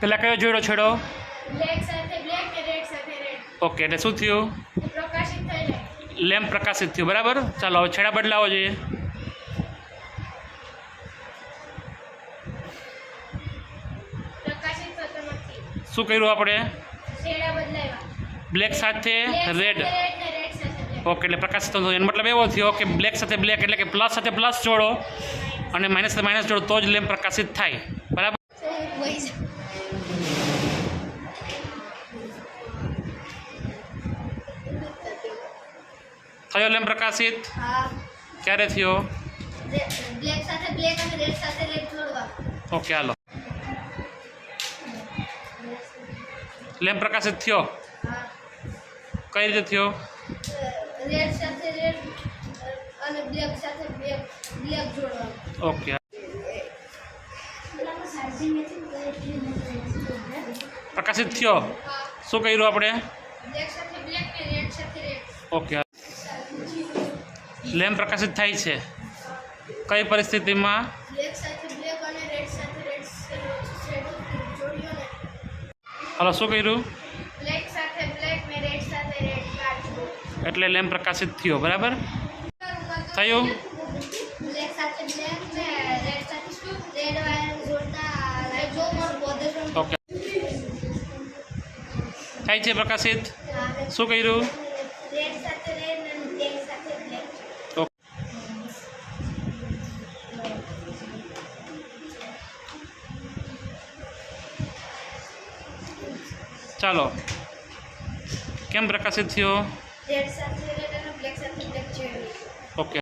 પહેલાં કયો જોડો છેડો? ઓકે એટલે શું થયું? લેમ્પ પ્રકાશિત થયું બરાબર? ચાલો હવે છેડા બદલાવો જોઈએ. શું કર્યું આપણે? બ્લેક સાથે રેડ. ઓકે એટલે પ્રકાશિત થતો એનો મતલબ એવો થયો કે બ્લેક સાથે બ્લેક એટલે કે પ્લસ સાથે પ્લસ જોડો. અને માઇનસ સાથે માઇનસ જોડો તો જ લેમ્પ પ્રકાશિત થાય. બરાબર? થયો લેમ પ્રકાશિત? ક્યારે થયો? Okay hello. લેમ પ્રકાશિત થયો? કઈ રીતે થયો? ઓકે. પ્રકાશિત થયો? શું કર્યું આપણે? ઓકે લેમ્પ પ્રકાશિત થાય છે. કઈ પરિસ્થિતિમાં? હાલો શું કર્યું? એટલે લેમ્પ પ્રકાશિત થયો બરાબર? થયું? ઓકે. થાય છે પ્રકાશિત? શું કર્યું રેડ સાથે રેડ અને બ્લેક સાથે બ્લેક ઓકે ચાલો. કેમ પ્રકાશિત થયો? ઓકે